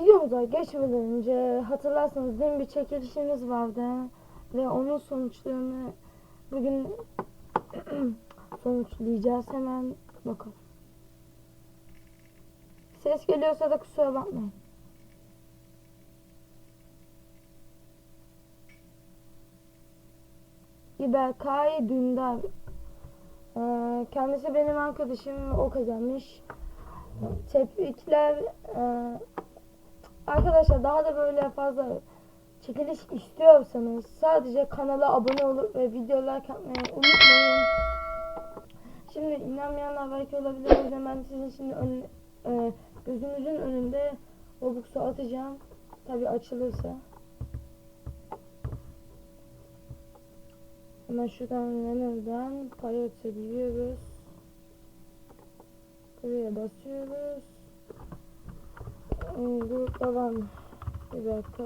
Videomuza geçmeden önce hatırlarsanız dün bir çekilişimiz vardı ve onun sonuçlarını bugün sonuçlayacağız. Hemen bakalım. Ses geliyorsa da kusura bakmayın. İberkay Dündar. Ee, kendisi benim arkadaşım. O kazanmış. Tebrikler. Ee, arkadaşlar daha da böyle fazla çekiliş istiyorsanız sadece kanala abone olup ve video like atmayı unutmayın. Şimdi inanmayanlar belki olabilir. O yüzden ben sizin şimdi ön, e, gözünüzün önünde Robux'u atacağım. Tabi açılırsa. Hemen şuradan Renner'dan Pirate'e giriyoruz. Buraya basıyoruz. Mı? Bir dakika.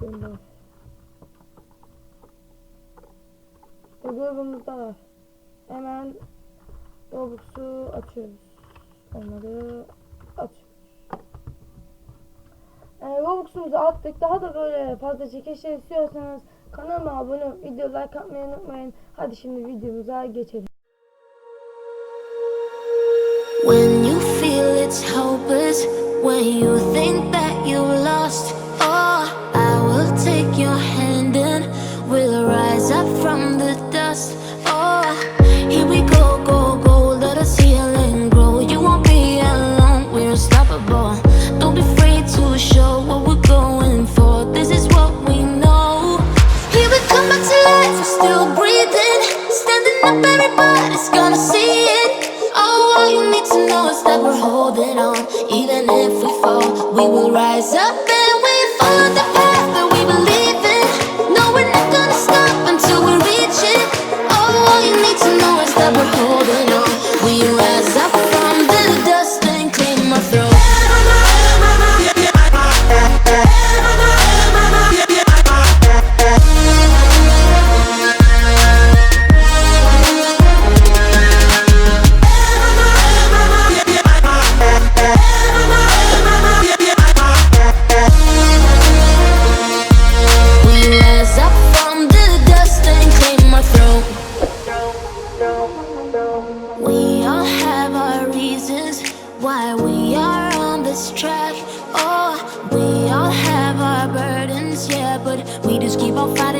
Gönder. İşte grubumuzda var. Hemen Robux'u açıyoruz. Onları açıyoruz. Ee, Robux'umuzu attık. Daha da böyle fazla çekişler istiyorsanız kanalıma abone olup video like atmayı unutmayın. Hadi şimdi videomuza geçelim. When you feel it's hopeless, when you think that you've lost, oh, I will take your hand and we'll rise up from the dust. Oh, here we go, go, go, let us heal and grow. You won't be alone, we're unstoppable. Don't be afraid to show what we're going for. This is what we know. Here we come back to life, still breathing. Standing up, everybody's gonna see it. Oh, all you need to know is that we're holding on. We will rise up We all have our reasons why we are on this track. Oh, we all have our burdens, yeah, but we just keep on fighting.